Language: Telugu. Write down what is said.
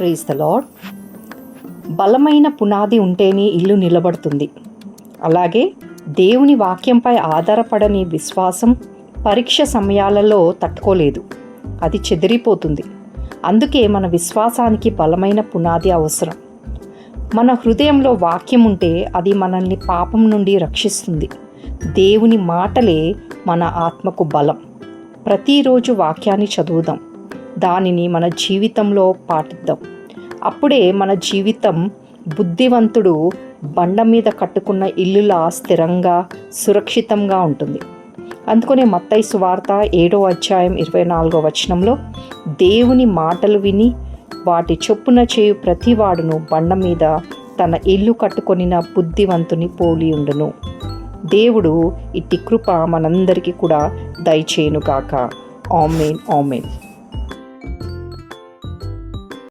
ప్రేజ్ ద లాడ్ బలమైన పునాది ఉంటేనే ఇల్లు నిలబడుతుంది. అలాగే దేవుని వాక్యంపై ఆధారపడని విశ్వాసం పరీక్ష సమయాలలో తట్టుకోలేదు. అది చెదిరిపోతుంది. అందుకే మన విశ్వాసానికి బలమైన పునాది అవసరం. మన హృదయంలో వాక్యం ఉంటే అది మనల్ని పాపం నుండి రక్షిస్తుంది. దేవుని మాటలే మన ఆత్మకు బలం. ప్రతిరోజు వాక్యాన్ని చదువుదాం. దానిని మన జీవితంలో పాటిద్దాం. అప్పుడే మన జీవితం బుద్ధివంతుడు బండ మీద కట్టుకున్న ఇల్లులా స్థిరంగా సురక్షితంగా ఉంటుంది. అందుకనే మత్తయి సువార్త ఏడో అధ్యాయం ఇరవై నాలుగో వచనంలో దేవుని మాటలు విని వాటి చొప్పున చేయు ప్రతివాడును బండ మీద తన ఇల్లు కట్టుకొనిన బుద్ధివంతుని పోలి ఉండును. దేవుడు ఇట్టి కృప మనందరికీ కూడా దయచేయునుగాక. Amen amen.